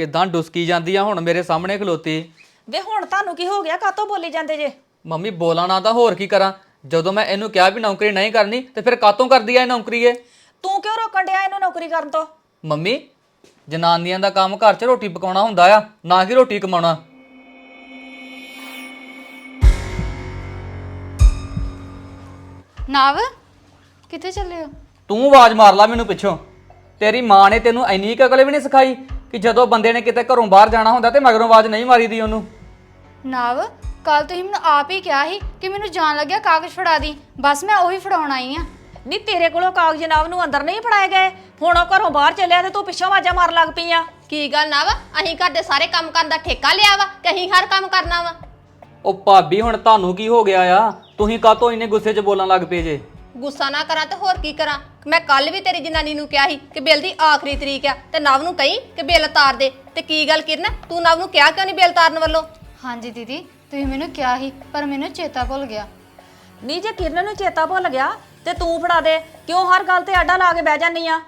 ਕਿਦਾਂ ਡੁਸਕੀ ਜਾਂਦੀ ਆ ਹੁਣ ਮੇਰੇ ਸਾਹਮਣੇ ਖਲੋਤੀ। ਵੇ ਹੁਣ ਤੁਹਾਨੂੰ ਕੀ ਹੋ ਗਿਆ? ਕਾਤੋਂ ਬੋਲੀ ਜਾਂਦੇ ਜੇ? ਮੰਮੀ ਬੋਲਾਂ ਨਾ ਤਾਂ ਹੋਰ ਕੀ ਕਰਾਂ? ਜਦੋਂ ਮੈਂ ਇਹਨੂੰ ਕਿਹਾ ਵੀ ਨੌਕਰੀ ਨਹੀਂ ਕਰਨੀ ਤੇ ਫਿਰ ਕਾਤੋਂ ਕਰਦੀ ਆ ਇਹ ਨੌਕਰੀ ਇਹ ਤੂੰ ਕਿਉਂ ਰੋਕਣ ਡਿਆ ਇਹਨੂੰ ਨੌਕਰੀ ਕਰਨ ਤੋਂ? ਮੰਮੀ ਜਨਾਨੀਆਂ ਦਾ ਕੰਮ ਘਰ 'ਚ ਰੋਟੀ ਪਕਾਉਣਾ ਹੁੰਦਾ ਆ ਨਾ ਕਿ ਰੋਟੀ ਕਮਾਉਣਾ। ਨਵ ਕਿੱਥੇ ਚੱਲੇ ਹੋ? ਤੂੰ ਆਵਾਜ਼ ਮਾਰ ਲਾ ਮੈਨੂੰ ਪਿੱਛੋਂ। ਤੇਰੀ ਮਾਂ ਨੇ ਤੈਨੂੰ ਇੰਨੀ ਕੁ ਅਕਲ ਵੀ ਨਹੀਂ ਸਿਖਾਈ ਕਿ ਜਦੋਂ ਬੰਦੇ ਨੇ ਕਿਤੇ ਘਰੋਂ ਬਾਹਰ ਜਾਣਾ ਹੁੰਦਾ ਤੇ ਮਗਰੋਂ ਆਵਾਜ਼ ਨਹੀਂ ਮਾਰੀਦੀ ਉਹਨੂੰ। ਨਵ ਕੱਲ ਤੁਸੀਂ ਮੈਨੂੰ ਆਪ ਹੀ ਕਿਹਾ ਸੀ ਕਿ ਮੈਨੂੰ ਜਾਣ ਲੱਗਿਆ ਕਾਗਜ਼ ਫੜਾ ਦੀ। ਬਸ ਮੈਂ ਉਹੀ ਫੜਾਉਣ ਆਈ ਆ। ਨਹੀਂ ਤੇਰੇ ਕੋਲੋਂ ਕਾਗਜ਼ ਜਨਾਬ ਨੂੰ ਅੰਦਰ ਨਹੀਂ ਫੜਾਏ ਗਏ। ਹੁਣ ਉਹ ਘਰੋਂ ਬਾਹਰ ਚੱਲਿਆ ਤੇ ਤੂੰ ਪਿੱਛੋਂ ਆਵਾਜ਼ਾਂ ਮਾਰਨ ਲੱਗ ਪਈ ਆ। ਕੀ ਗੱਲ ਨਾ ਵਾ ਅਸੀਂ ਘਰ ਦੇ ਸਾਰੇ ਕੰਮ ਕਰਨ ਦਾ ਠੇਕਾ ਲਿਆ ਵਾ ਕਿ ਅਸੀਂ ਹਰ ਕੰਮ ਕਰਨਾ ਵਾ। ਉਹ ਭਾਬੀ ਹੁਣ ਤੁਹਾਨੂੰ ਕੀ ਹੋ ਗਿਆ ਆ? ਤੁਸੀਂ ਕਾਤੋਂ ਇੰਨੇ ਗੁੱਸੇ 'ਚ ਬੋਲਣ ਲੱਗ ਪਏ ਜੇ? ਗੁੱਸਾ ਨਾ ਕਰਾਂ ਤੇ ਹੋਰ ਕੀ ਕਰਾਂ? ਮੈਂ ਕੱਲ ਵੀ ਤੇਰੀ ਜਨਾਨੀ ਨੂੰ ਕਿਹਾ ਸੀ ਕਿ ਬਿੱਲ ਦੀ ਆਖਰੀ ਤਰੀਕ ਆ ਤੇ ਨਵ ਨੂੰ ਕਹੀਂ ਕਿ ਬਿੱਲ ਤਾਰ ਦੇ। ਤੇ ਕੀ ਗੱਲ ਕਿਰਨ ਤੂੰ ਨਵ ਨੂੰ ਕਿਹਾ ਕਿਉਂ ਨਹੀਂ ਬਿੱਲ ਤਾਰਨ ਵੱਲੋਂ? ਹਾਂਜੀ ਦੀਦੀ ਤੁਸੀਂ ਮੈਨੂੰ ਕਿਹਾ ਸੀ ਪਰ ਮੈਨੂੰ ਚੇਤਾ ਭੁੱਲ ਗਿਆ। ਨਹੀਂ ਜੇ ਕਿਰਨ ਨੂੰ ਚੇਤਾ ਭੁੱਲ ਗਿਆ ਤੇ ਤੂੰ ਫੜਾ ਦੇ। ਕਿਉਂ ਹਰ ਗੱਲ ਤੇ ਆਡਾ ਲਾ ਕੇ ਬਹਿ ਜਾਨੀ ਆ?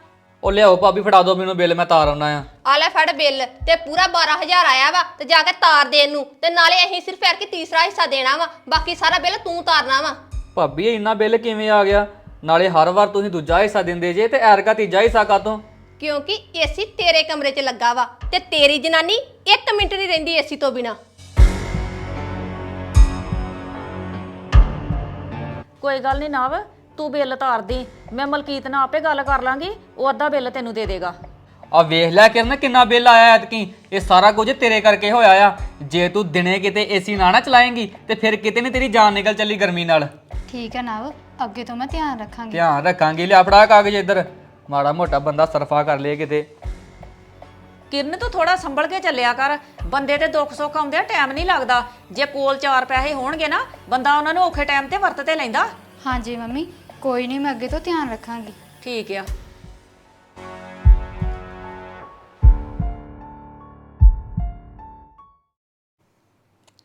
ਉਹ ਲਿਆਓ ਭਾਬੀ ਫੜਾ ਦਿਓ ਮੈਨੂੰ ਬਿੱਲ ਮੈਂ ਤਾਰ ਆਉਣਾ ਆ। ਆ ਲੈ ਫੜ ਬਿੱਲ ਤੇ ਪੂਰਾ 12000 ਆਇਆ ਵਾ ਤੇ ਜਾ ਕੇ ਤਾਰ ਦੇ ਇਹਨੂੰ। ਤੇ ਨਾਲੇ ਅਸੀਂ ਸਿਰਫ ਐਰ ਕਿ ਤੀਸਰਾ ਹਿੱਸਾ ਦੇਣਾ ਵਾ ਬਾਕੀ ਸਾਰਾ ਬਿੱਲ ਤੂੰ ਤਾਰਨਾ ਵਾ। ਭਾਬੀ ਇਹ ਇੰਨਾ ਬਿੱਲ ਕਿਵੇਂ ਆ ਗਿਆ? ਨਾਲੇ ਹਰ ਵਾਰ ਤੁਸੀਂ ਦੂਜਾ ਹਿੱਸਾ ਦਿੰਦੇ ਜੇ ਤੇ ਐਰਕਾ ਤੀਜਾ ਹਿੱਸਾ ਕਾਤੋਂ ਕਿਉਂਕਿ ਏਸੀ ਤੇਰੇ ਕਮਰੇ 'ਚ ਲੱਗਾ ਵਾ ਤੇ ਤੇਰੀ ਜਨਾਨੀ 1 ਮਿੰਟ ਨਹੀਂ ਰਹਿੰਦੀ ਏਸੀ ਤੋਂ ਬਿਨਾ। ਕੋਈ ਗੱਲ ਨਹੀਂ ਨਾਵ ਤੂੰ ਬਿੱਲ ਤਾਰ ਦੀ ਮੈਂ ਮਲਕੀਤ ਨਾਲ ਆਪੇ ਗੱਲ ਕਰ ਲਾਂਗੀ ਉਹ ਅੱਧਾ ਬਿੱਲ ਤੈਨੂੰ ਦੇ ਦੇਗਾ। ਆ ਵੇਖ ਲੈ ਕਿਰਨ ਕਿੰਨਾ ਬਿੱਲ ਆਇਆ ਐਤਕੀ। ਇਹ ਸਾਰਾ ਕੁਝ ਤੇਰੇ ਕਰਕੇ ਹੋਇਆ ਆ। ਜੇ ਤੂੰ ਦਿਨੇ ਕਿਤੇ ਏਸੀ ਨਾ ਨਾ ਚਲਾਏਂਗੀ ਤੇ ਫਿਰ ਕਿਤੇ ਨਹੀਂ ਤੇਰੀ ਜਾਨ ਨਿਕਲ ਚੱਲੀ ਗਰਮੀ ਨਾਲ। ਠੀਕ ਹੈ ਨਵ ਅੱਗੇ ਤੋਂ ਮੈਂ ਧਿਆਨ ਰੱਖਾਂਗੀ। ਧਿਆਨ ਰੱਖਾਂਗੇ। ਲਿਆ ਫੜਾ ਕਾਗਜ਼ ਇੱਧਰ। ਮਾੜਾ ਮੋਟਾ ਬੰਦਾ ਸਰਫਾ ਕਰ ਲੇ ਕਿਤੇ। ਕਿਰਨ ਤੂੰ ਥੋੜਾ ਸੰਭਲ ਕੇ ਚੱਲਿਆ ਕਰ। ਬੰਦੇ ਤੇ ਦੁੱਖ ਸੁੱਖ ਆਉਂਦੇ ਆ ਟਾਈਮ ਨਹੀਂ ਲੱਗਦਾ। ਜੇ ਕੋਲ ਚਾਰ ਪੈਸੇ ਹੋਣਗੇ ਨਾ ਬੰਦਾ ਉਹਨਾਂ ਨੂੰ ਔਖੇ ਟਾਈਮ ਤੇ ਵਰਤ ਤੇ ਲੈਂਦਾ। ਹਾਂਜੀ ਮੰਮੀ ਕੋਈ ਨਹੀਂ ਮੈਂ ਅੱਗੇ ਤੋਂ ਧਿਆਨ ਰੱਖਾਂਗੀ। ਠੀਕ ਆ।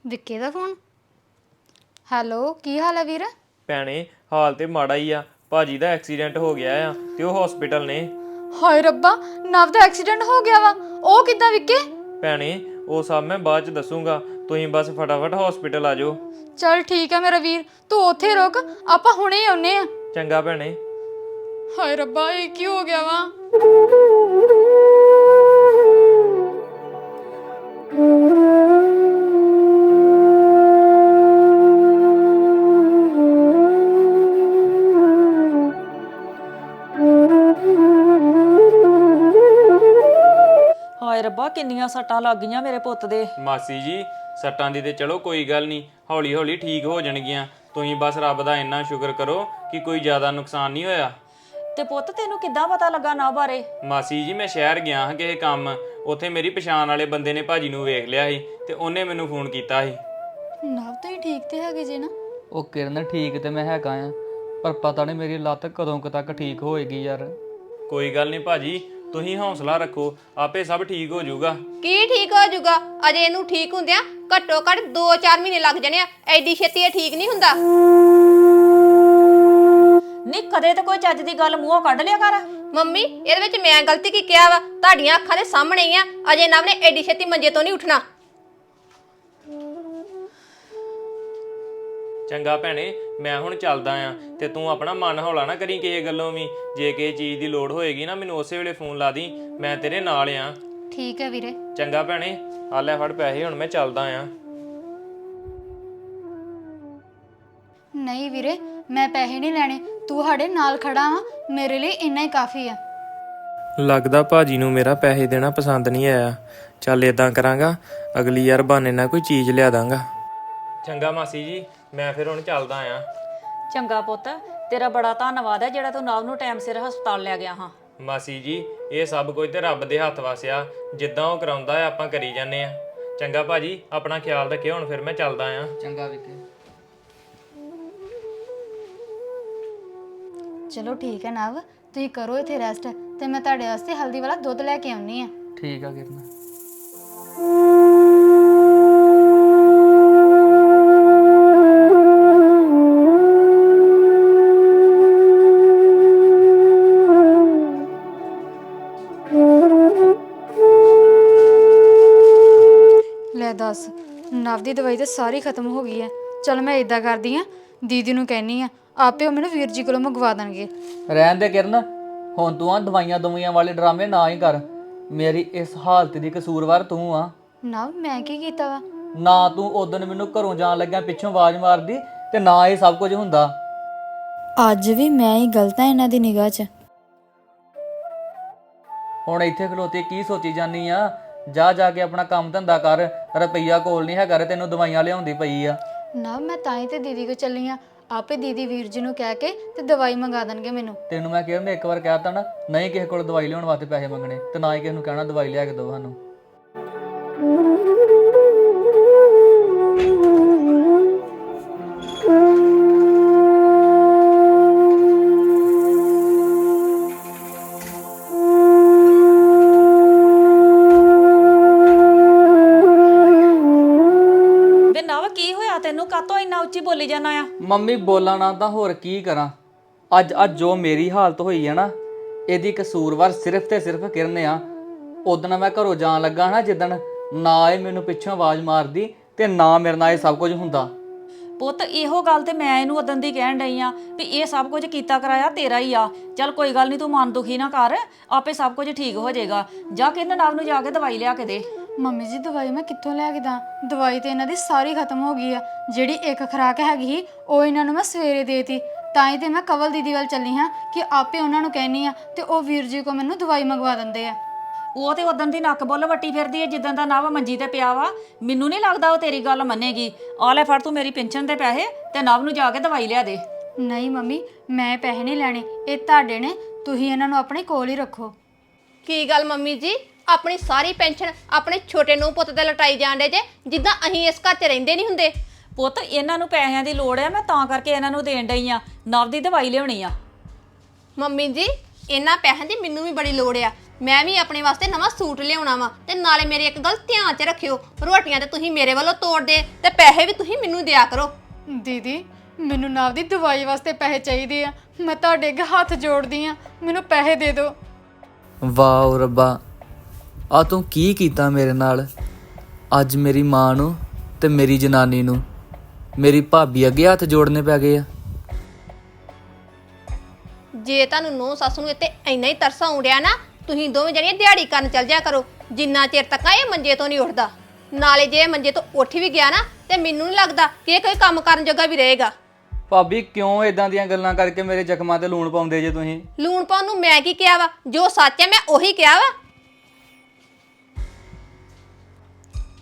ਵਿੱਕੇ ਦਾ ਫੋਨ? ਹੈਲੋ ਕੀ ਹਾਲ ਹੈ ਵੀਰ? ਭੈਣੇ ਹਾਲ ਤੇ ਮਾੜਾ ਹੀ ਆ। ਭਾਜੀ ਦਾ ਐਕਸੀਡੈਂਟ ਹੋ ਗਿਆ ਆ ਤੇ ਉਹ ਹਸਪੀਟਲ ਨੇ। ਹਾਏ ਰੱਬਾ ਨਵ ਦਾ ਐਕਸੀਡੈਂਟ ਹੋ ਗਿਆ ਵਾ। ਉਹ ਕਿੱਦਾਂ ਵਿੱਕੇ? ਭੈਣੇ ਉਹ ਸਭ ਮੈਂ ਬਾਅਦ ਚ ਦੱਸੂਗਾ। ਤੁਸੀਂ ਬਸ ਫਟਾਫਟ ਹਸਪੀਟਲ ਆ ਜਾਓ। ਚਲ ਠੀਕ ਹੈ ਮੇਰਾ ਵੀਰ ਤੂੰ ਉੱਥੇ ਰੁਕ ਆਪਾਂ ਹੁਣੇ ਆਉਨੇ ਆ। ਚੰਗਾ ਭੈਣੇ। ਹਾਏ ਰੱਬਾ ਇਹ ਕੀ ਹੋ ਗਿਆ ਵਾ? ਰੱਬਾ ਕਿੰਨੀਆਂ ਸੱਟਾਂ ਲੱਗ ਗਈਆਂ ਮੇਰੇ ਪੁੱਤ ਦੇ। ਮਾਸੀ ਜੀ ਸੱਟਾਂ ਦੀ ਤੇ ਚਲੋ ਕੋਈ ਗੱਲ ਨਹੀਂ ਹੌਲੀ ਹੌਲੀ ਠੀਕ ਹੋ ਜਾਣਗੀਆਂ। ਤੁਸੀਂ ਬਸ ਰੱਬ ਦਾ ਇੰਨਾ ਸ਼ੁਕਰ ਕਰੋ ਕਿ ਕੋਈ ਜ਼ਿਆਦਾ ਨੁਕਸਾਨ ਨਹੀਂ ਹੋਇਆ। ਤੇ ਪੁੱਤ ਤੈਨੂੰ ਕਿੱਦਾਂ ਪਤਾ ਲੱਗਾ ਨਾ ਬਾਰੇ? ਮਾਸੀ ਜੀ ਮੈਂ ਸ਼ਹਿਰ ਗਿਆ ਹਾਂ ਕਿਸੇ ਕੰਮ। ਉੱਥੇ ਮੇਰੀ ਪਛਾਣ ਵਾਲੇ ਬੰਦੇ ਨੇ ਭਾਜੀ ਨੂੰ ਵੇਖ ਲਿਆ ਸੀ ਤੇ ਉਹਨੇ ਮੈਨੂੰ ਫੋਨ ਕੀਤਾ ਸੀ। ਨਵ ਤਾਂ ਹੀ ਠੀਕ ਤੇ ਹੈਗੇ ਜੀ ਨਾ? ਉਹ ਕਿਰਨ ਠੀਕ ਤੇ ਮੈਂ ਹੈਗਾ ਆ ਪਰ ਪਤਾ ਨਹੀਂ ਮੇਰੀ ਲੱਤ ਕਦੋਂ ਕੁ ਤੱਕ ਠੀਕ ਹੋਏਗੀ ਯਾਰ। ਕੋਈ ਗੱਲ ਨਹੀਂ ਭਾਜੀ ਤੁਸੀਂ ਹੌਸਲਾ ਰੱਖੋ ਆਪੇ ਸਭ ਠੀਕ ਹੋ ਜਾਊਗਾ। ਕੀ ਠੀਕ ਹੋ ਜਾਊਗਾ? ਅਜੇ ਇਹਨੂੰ ਠੀਕ ਹੁੰਦਿਆਂ ਘੱਟੋ ਘੱਟ 2-4 ਮਹੀਨੇ ਲੱਗ ਜਾਣੇ ਆ। ਐਡੀ ਛੇਤੀ ਇਹ ਠੀਕ ਨਹੀਂ ਹੁੰਦਾ। ਨਹੀਂ ਕਦੇ ਤੇ ਕੋਈ ਚੱਜ ਦੀ ਗੱਲ ਮੂੰਹੋਂ ਕੱਢ ਲਿਆ ਕਰ। ਮੰਮੀ ਇਹਦੇ ਵਿੱਚ ਮੈਂ ਗਲਤੀ ਕੀ ਕਿਹਾ ਵਾ? ਤੁਹਾਡੀਆਂ ਅੱਖਾਂ ਦੇ ਸਾਹਮਣੇ ਹੀ ਆ। ਅਜੇ ਨਵ ਨੇ ਐਡੀ ਛੇਤੀ ਮੰਜੇ ਤੋਂ ਨਹੀਂ ਉੱਠਣਾ। ਚੰਗਾ ਭੈਣੇ ਮੈਂ ਹੁਣ ਚੱਲਦਾ ਆ ਤੇ ਤੂੰ ਆਪਣਾ ਮਨ ਹੌਲਾ ਨਾ ਕਰੀ ਕਿਸੇ ਗੱਲੋਂ ਵੀ। ਜੇ ਕਿਸੇ ਚੀਜ਼ ਦੀ ਲੋੜ ਹੋਏਗੀ ਨਾ ਮੈਨੂੰ ਉਸੇ ਵੇਲੇ ਫੋਨ ਲਾ ਦੀ ਮੈਂ ਤੇਰੇ ਨਾਲ ਆ। ਠੀਕ ਹੈ ਵੀਰੇ। ਚੰਗਾ ਭੈਣੇ ਆ ਲੈ ਫੜ ਪੈਸੇ ਹੁਣ ਮੈਂ ਚੱਲਦਾ ਆ। ਨਹੀਂ ਵੀਰੇ ਮੈਂ ਪੈਸੇ ਨਹੀਂ ਲੈਣੇ ਤੂੰ ਸਾਡੇ ਨਾਲ ਖੜਾ ਵਾ ਮੇਰੇ ਲਈ ਇੰਨਾ ਹੀ ਕਾਫੀ ਆ। ਲੱਗਦਾ ਭਾਜੀ ਨੂੰ ਮੇਰਾ ਪੈਸੇ ਦੇਣਾ ਪਸੰਦ ਨਹੀਂ ਆਇਆ। ਚੱਲ ਇਦਾਂ ਕਰਾਂਗਾ ਅਗਲੀ ਯਾਰ ਬਹਾਨੇ ਨਾਲ ਕੋਈ ਚੀਜ਼ ਲਿਆ ਦਾਂਗਾ। ਚੰਗਾ ਮਾਸੀ ਜੀ ਮੈਂ ਫਿਰ ਹੁਣ ਚੱਲਦਾ ਆ। ਚੰਗਾ ਪੁੱਤ ਤੇਰਾ ਬੜਾ ਧੰਨਵਾਦ ਹੈ ਜਿਹੜਾ ਤੂੰ ਨਾਵ ਨੂੰ ਟਾਈਮ ਸਿਰ ਹਸਪਤਾਲ ਲੈ ਗਿਆ ਹਾਂ। ਮਾਸੀ ਜੀ ਇਹ ਸਭ ਕੁਝ ਤੇ ਰੱਬ ਦੇ ਹੱਥ ਵਸਿਆ ਜਿੱਦਾਂ ਉਹ ਕਰਾਉਂਦਾ ਆ ਆਪਾਂ ਕਰੀ ਜਾਂਦੇ ਆ। ਚੰਗਾ ਭਾਜੀ ਆਪਣਾ ਖਿਆਲ ਰੱਖਿਓ ਹੁਣ ਫਿਰ ਮੈਂ ਚੱਲਦਾ ਆ। ਚੰਗਾ ਵਿਕੇ। ਚਲੋ ਠੀਕ ਹੈ ਨਵ ਤੁਸੀਂ ਕਰੋ ਇੱਥੇ ਰੈਸਟ ਤੇ ਮੈਂ ਤੁਹਾਡੇ ਵਾਸਤੇ ਹਲਦੀ ਵਾਲਾ ਦੁੱਧ ਲੈ ਕੇ ਆਉਣੀ ਆ। ਠੀਕ ਆ ਕਿਰਨ। ਦੀ ਦਵਾਈ ਤੇ ਸਾਰੀ ਖਤਮ ਹੋ ਗਈ ਹੈ। ਚਲ ਮੈਂ ਇਦਾਂ ਕਰਦੀ ਆ ਦੀਦੀ ਨੂੰ ਕਹਿਨੀ ਆ ਆਪੇ ਉਹ ਮੈਨੂੰ ਵੀਰ ਜੀ ਕੋਲੋਂ ਮੰਗਵਾ ਦੇਣਗੇ। ਰਹਿਣ ਦੇ ਕਿਰਨ ਹੁਣ ਤੂੰ ਆ ਦਵਾਈਆਂ ਦਵਾਈਆਂ ਵਾਲੇ ਡਰਾਮੇ ਨਾ ਹੀ ਕਰ। ਮੇਰੀ ਇਸ ਹਾਲਤ ਦੀ ਕਸੂਰਵਾਰ ਤੂੰ ਆ। ਨਵ ਮੈਂ ਕੀ ਕੀਤਾ ਵਾ? ਨਾ ਤੂੰ ਉਦੋਂ ਮੈਨੂੰ ਘਰੋਂ ਜਾਣ ਲੱਗਿਆ ਪਿੱਛੋਂ ਆਵਾਜ਼ ਮਾਰਦੀ ਤੇ ਨਾ ਇਹ ਸਭ ਕੁਝ ਹੁੰਦਾ। ਅੱਜ ਵੀ ਮੈਂ ਹੀ ਗਲਤ ਹਾਂ ਇਹਨਾਂ ਦੀ ਨਿਗਾਹ 'ਚ। ਹੁਣ ਇੱਥੇ ਖਲੋਤੇ ਕੀ ਸੋਚੀ ਜਾਨੀ ਆ? ਜਾ ਜਾ ਕੇ ਆਪਣਾ ਕੰਮ ਧੰਦਾ ਕਰ ਰੁਪਈਆ ਕੋਲ ਨਹੀਂ ਹੈਗਾ ਰੇ ਤੈਨੂੰ ਦਵਾਈਆਂ ਲਿਆਉਂਦੀ ਪਈ ਆ। ਨਵ ਮੈਂ ਤਾਂ ਹੀ ਤੇ ਦੀਦੀ ਕੋ ਚੱਲੀ ਆ। ਆਪੇ ਦੀਦੀ ਵੀਰ ਜੀ ਨੂੰ ਕਹਿ ਕੇ ਤੇ ਦਵਾਈ ਮੰਗਾ ਦੇਣਗੇ ਮੈਨੂੰ। ਤੈਨੂੰ ਮੈਂ ਕਿਹਾ ਮੈਂ ਇੱਕ ਵਾਰ ਕਹਿਤਾ ਨਾ ਨਹੀਂ ਕਿਸੇ ਕੋਲ ਦਵਾਈ ਲਿਆਉਣ ਵਾਸਤੇ ਪੈਸੇ ਮੰਗਣੇ ਤੇ ਨਾ ਹੀ ਕਿਸੇ ਨੂੰ ਕਹਿਣਾ ਦਵਾਈ ਲਿਆ ਕੇ ਦਿਓ ਸਾਨੂੰ। ਮੰਮੀ ਬੋਲਾਂ ਨਾ ਤਾਂ ਹੋਰ ਕੀ ਕਰਾਂ? ਅੱਜ ਅੱਜ ਜੋ ਮੇਰੀ ਹਾਲਤ ਹੋਈ ਹੈ ਨਾ, ਇਹਦੀ ਕਸੂਰਵਾਰ ਸਿਰਫ ਤੇ ਸਿਰਫ ਕਿਰਨ ਆ। ਉਦੋਂ ਮੈਂ ਘਰੋਂ ਜਾਣ ਲੱਗਾ ਨਾ ਜਿੱਦਣ ਨਾ ਇਹ ਮੈਨੂੰ ਪਿੱਛੋਂ ਆਵਾਜ਼ ਮਾਰਦੀ ਤੇ ਨਾ ਮੇਰੇ ਨਾਲ ਇਹ ਸਭ ਕੁਝ ਹੁੰਦਾ। ਪੁੱਤ, ਇਹੋ ਗੱਲ ਤੇ ਮੈਂ ਇਹਨੂੰ ਉਦੋਂ ਦੀ ਕਹਿਣ ਡਈ ਆ ਵੀ ਇਹ ਸਭ ਕੁਝ ਕੀਤਾ ਕਰਾਇਆ ਤੇਰਾ ਹੀ ਆ। ਚੱਲ ਕੋਈ ਗੱਲ ਨਹੀਂ ਤੂੰ ਮਨ ਦੁਖੀ ਨਾ ਕਰ, ਆਪੇ ਸਭ ਕੁਝ ਠੀਕ ਹੋ ਜਾਏਗਾ। ਜਾ ਕੇ ਇਹਨਾਂ ਨਵ ਨੂੰ ਜਾ ਕੇ ਦਵਾਈ ਲਿਆ ਕੇ ਦੇ। ਮੰਮੀ ਜੀ ਦਵਾਈ ਮੈਂ ਕਿੱਥੋਂ ਲੈ ਕੇ ਦਾਂ? ਦਵਾਈ ਤੇ ਇਹਨਾਂ ਦੀ ਸਾਰੀ ਖਤਮ ਹੋ ਗਈ ਆ। ਜਿਹੜੀ ਇੱਕ ਖੁਰਾਕ ਹੈਗੀ ਸੀ ਉਹ ਇਹਨਾਂ ਨੂੰ ਮੈਂ ਸਵੇਰੇ ਦੇਤੀ। ਤਾਂ ਹੀ ਤੇ ਮੈਂ ਕਵਲ ਦੀਦੀ ਵੱਲ ਚੱਲੀ ਹਾਂ ਕਿ ਆਪੇ ਉਹਨਾਂ ਨੂੰ ਕਹਿਨੀ ਆ ਤੇ ਉਹ ਵੀਰ ਜੀ ਕੋ ਮੈਨੂੰ ਦਵਾਈ ਮੰਗਵਾ ਦਿੰਦੇ ਆ। ਉਹ ਤੇ ਉਦੋਂ ਦੀ ਨੱਕ ਬੁੱਲ ਵੱਟੀ ਫਿਰਦੀ ਏ ਜਿੱਦਾਂ ਦਾ ਨਵ ਮੰਜੀ ਤੇ ਪਿਆ ਵਾ। ਮੈਨੂੰ ਨਹੀਂ ਲੱਗਦਾ ਉਹ ਤੇਰੀ ਗੱਲ ਮੰਨੇਗੀ। ਆ ਲੈ ਫੜ ਤੂੰ ਮੇਰੀ ਪੈਨਸ਼ਨ ਦੇ ਪੈਸੇ ਤੇ ਨਵ ਨੂੰ ਜਾ ਕੇ ਦਵਾਈ ਲਿਆ ਦੇ। ਨਹੀਂ ਮੰਮੀ ਮੈਂ ਪੈਸੇ ਨਹੀਂ ਲੈਣੇ। ਇਹ ਤੁਹਾਡੇ ਨੇ ਤੁਸੀਂ ਇਹਨਾਂ ਨੂੰ ਆਪਣੇ ਕੋਲ ਹੀ ਰੱਖੋ। ਕੀ ਗੱਲ ਮੰਮੀ ਜੀ? ਆਪਣੀ ਸਾਰੀ ਪੈਨਸ਼ਨ ਆਪਣੇ ਛੋਟੇ ਨੂੰ ਪੁੱਤ ਤੇ ਲਟਾਈ ਜਾਂਦੇ ਜੇ ਜਿੱਦਾਂ ਅਸੀਂ ਇਸ ਘਰ 'ਚ ਰਹਿੰਦੇ ਨਹੀਂ ਹੁੰਦੇ। ਪੁੱਤ ਇਹਨਾਂ ਨੂੰ ਪੈਸਿਆਂ ਦੀ ਲੋੜ ਆ ਮੈਂ ਤਾਂ ਕਰਕੇ ਇਹਨਾਂ ਨੂੰ ਦੇਣ ਡਈ ਆ। ਨਵ ਦੀ ਦਵਾਈ ਲਿਆਉਣੀ ਆ। ਮੰਮੀ ਜੀ ਇਹਨਾਂ ਪੈਸਿਆਂ ਦੀ ਮੈਨੂੰ ਵੀ ਬੜੀ ਲੋੜ ਆ। ਮੈਂ ਵੀ ਆਪਣੇ ਵਾਸਤੇ ਨਵਾਂ ਸੂਟ ਲਿਆਉਣਾ ਵਾ ਤੇ ਨਾਲੇ ਮੇਰੇ ਇੱਕ ਗੱਲ ਧਿਆਨ 'ਚ ਰੱਖਿਓ ਰੋਟੀਆਂ ਤੇ ਤੁਸੀਂ ਮੇਰੇ ਵੱਲੋਂ ਤੋੜਦੇ ਤੇ ਪੈਸੇ ਵੀ ਤੁਸੀਂ ਮੈਨੂੰ ਦਿਆ ਕਰੋ। ਦੀਦੀ ਮੈਨੂੰ ਨਾਵ ਦੀ ਦਵਾਈ ਵਾਸਤੇ ਪੈਸੇ ਚਾਹੀਦੇ ਆ। ਮੈਂ ਤੁਹਾਡੇ ਅੱਗੇ ਹੱਥ ਜੋੜਦੀ ਆ ਮੈਨੂੰ ਪੈਸੇ ਦੇ ਦਿਓ। ਵਾਓ ਰੱਬਾ ਆ ਤੂੰ ਕੀ ਕੀਤਾ ਮੇਰੇ ਨਾਲ? ਅੱਜ ਮੇਰੀ ਮਾਂ ਨੂੰ ਤੇ ਮੇਰੀ ਜਨਾਨੀ ਨੂੰ ਮੇਰੀ ਭਾਬੀ ਅੱਗੇ ਹੱਥ ਜੋੜਨੇ ਪੈ ਗਏ ਆ। ਜੇ ਤੁਹਾਨੂੰ ਨੋ ਸੱਸ ਨੂੰ ਇੱਥੇ ਇੰਨਾ ਹੀ ਤਰਸ ਆਉਂਦਿਆ ਨਾ ਤੁਸੀਂ ਦੋਵੇਂ ਜਣੀਆਂ ਦਿਹਾੜੀ ਕਰਨ ਚੱਲ ਜਾ ਕਰੋ। ਜਿੰਨਾ ਚਿਰ ਤੱਕ ਇਹ ਮੰਜੇ ਤੋਂ ਨਹੀਂ ਉੱਠਦਾ। ਨਾਲੇ ਜੇ ਇਹ ਮੰਜੇ ਤੋਂ ਉੱਠ ਵੀ ਗਿਆ ਨਾ ਤੇ ਮੈਨੂੰ ਨਹੀਂ ਲੱਗਦਾ ਕਿ ਇਹ ਕੋਈ ਕੰਮ ਕਰਨ ਜੋਗਾ ਵੀ ਰਹੇਗਾ। ਭਾਬੀ ਕਿਉਂ ਇਦਾਂ ਦੀਆਂ ਗੱਲਾਂ ਕਰਕੇ ਮੇਰੇ ਜ਼ਖਮਾਂ ਤੇ ਲੂਣ ਪਾਉਂਦੇ ਜੇ ਤੁਸੀਂ? ਲੂਣ ਪਾਉਣ ਨੂੰ ਮੈਂ ਕੀ ਕਿਹਾ ਵਾ? ਜੋ ਸੱਚ ਹੈ ਮੈਂ ਉਹੀ ਕਿਹਾ ਵਾ।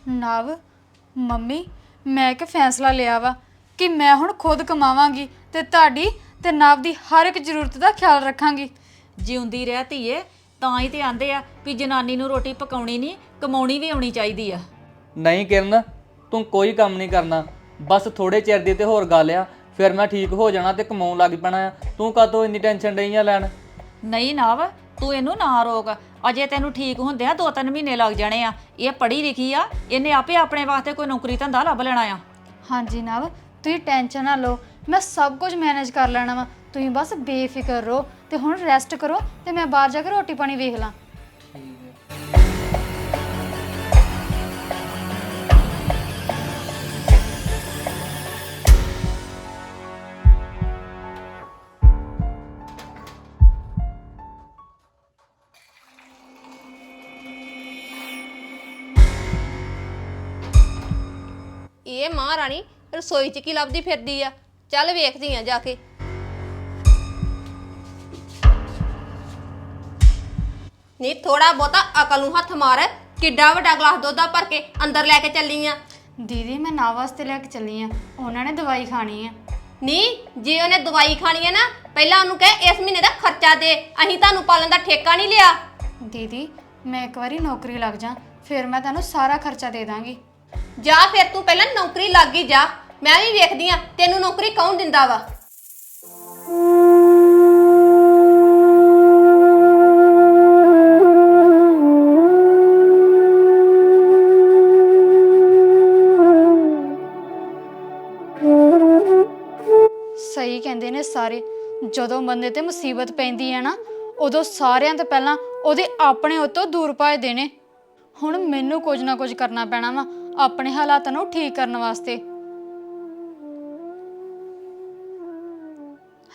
ਨਵ ਮੰਮੀ ਮੈਂ ਇੱਕ ਫੈਸਲਾ ਲਿਆ ਵਾ ਕਿ ਮੈਂ ਹੁਣ ਖੁਦ ਕਮਾਵਾਂਗੀ ਤੇ ਤੁਹਾਡੀ ਤੇ ਨਵ ਦੀ ਹਰ ਇੱਕ ਜ਼ਰੂਰਤ ਦਾ ਖਿਆਲ ਰੱਖਾਂਗੀ। ਜਿਉਂਦੀ ਰਹਿ ਧੀਏ ਤਾਂ ਹੀ ਤੇ ਆਂਦੇ ਆ ਵੀ ਜਨਾਨੀ ਨੂੰ ਰੋਟੀ ਪਕਾਉਣੀ ਨਹੀਂ ਕਮਾਉਣੀ ਵੀ ਆਉਣੀ ਚਾਹੀਦੀ ਆ। ਨਹੀਂ ਕਿਰਨ ਤੂੰ ਕੋਈ ਕੰਮ ਨਹੀਂ ਕਰਨਾ। ਬਸ ਥੋੜੇ ਚਿਰ ਦੀ ਤੇ ਹੋਰ ਗੱਲ ਆ ਫਿਰ ਮੈਂ ਠੀਕ ਹੋ ਜਾਣਾ ਤੇ ਕਮਾਉਣ ਲੱਗ ਪੈਣਾ ਆ। ਤੂੰ ਕਾਹਤੋਂ ਇੰਨੀ ਟੈਨਸ਼ਨ ਡਈ ਆ ਲੈਣ? ਨਹੀਂ ਨਵ ਤੂੰ ਇਹਨੂੰ ਨਾ ਰੋਕ। ਅਜੇ ਤੈਨੂੰ ਠੀਕ ਹੁੰਦੇ ਆ, ਦੋ ਤਿੰਨ ਮਹੀਨੇ ਲੱਗ ਜਾਣੇ ਆ। ਇਹ ਪੜ੍ਹੀ ਲਿਖੀ ਆ, ਇਹਨੇ ਆਪੇ ਆਪਣੇ ਵਾਸਤੇ ਕੋਈ ਨੌਕਰੀ ਧੰਦਾ ਲੱਭ ਲੈਣਾ ਆ। ਹਾਂਜੀ ਨਵ, ਤੁਸੀਂ ਟੈਨਸ਼ਨ ਨਾ ਲਓ। ਮੈਂ ਸਭ ਕੁਝ ਮੈਨੇਜ ਕਰ ਲੈਣਾ ਵਾ। ਤੁਸੀਂ ਬਸ ਬੇਫਿਕਰ ਰਹੋ ਤੇ ਹੁਣ ਰੈਸਟ ਕਰੋ ਤੇ ਮੈਂ ਬਾਹਰ ਜਾ ਕੇ ਰੋਟੀ ਪਾਣੀ ਵੇਖ ਲਾਂ। ਇਹ ਮਹਾਰਾਣੀ ਰਸੋਈ 'ਚ ਕੀ ਲੱਭਦੀ ਫਿਰਦੀ ਆ? ਚੱਲ ਵੇਖਦੀ ਆ ਜਾ ਕੇ। ਨਹੀਂ ਥੋੜਾ ਬਹੁਤਾ ਅਕਲ ਨੂੰ ਹੱਥ ਮਾਰ। ਕਿੱਡਾ ਵੱਡਾ ਗਲਾਸ ਦੁੱਧ ਦਾ ਭਰ ਕੇ ਅੰਦਰ ਲੈ ਕੇ ਚੱਲੀ ਆ। ਦੀਦੀ ਮੈਂ ਨਵ ਵਾਸਤੇ ਲੈ ਕੇ ਚੱਲੀ ਆ। ਉਹਨਾਂ ਨੇ ਦਵਾਈ ਖਾਣੀ ਆ। ਨਹੀਂ ਜੇ ਉਹਨੇ ਦਵਾਈ ਖਾਣੀ ਹੈ ਨਾ ਪਹਿਲਾਂ ਉਹਨੂੰ ਕਹੇ ਇਸ ਮਹੀਨੇ ਦਾ ਖਰਚਾ ਦੇ। ਅਸੀਂ ਤੁਹਾਨੂੰ ਪਾਲਣ ਦਾ ਠੇਕਾ ਨਹੀਂ ਲਿਆ। ਦੀਦੀ ਮੈਂ ਇੱਕ ਵਾਰੀ ਨੌਕਰੀ ਲੱਗ ਜਾ ਫਿਰ ਮੈਂ ਤੁਹਾਨੂੰ ਸਾਰਾ ਖਰਚਾ ਦੇ ਦਾਂਗੀ। ਜਾ ਫਿਰ ਤੂੰ ਪਹਿਲਾਂ ਨੌਕਰੀ ਲੱਗ ਗਈ ਜਾ। ਮੈਂ ਵੀ ਵੇਖਦੀ ਆ, ਤੈਨੂੰ ਨੌਕਰੀ ਕੌਣ ਦਿੰਦਾ ਵਾ? ਸਹੀ ਕਹਿੰਦੇ ਨੇ ਸਾਰੇ। ਜਦੋਂ ਬੰਦੇ ਤੇ ਮੁਸੀਬਤ ਪੈਂਦੀ ਹੈ ਨਾ, ਉਦੋਂ ਸਾਰਿਆਂ ਤੋਂ ਪਹਿਲਾਂ ਉਹਦੇ ਆਪਣੇ ਉਤੋਂ ਦੂਰ ਭੱਜਦੇ ਨੇ। ਹੁਣ ਮੈਨੂੰ ਕੁਝ ਨਾ ਕੁਝ ਕਰਨਾ ਪੈਣਾ ਵਾ। ਆਪਣੇ ਹਾਲਾਤਾਂ ਨੂੰ ਠੀਕ ਕਰਨ ਵਾਸਤੇ।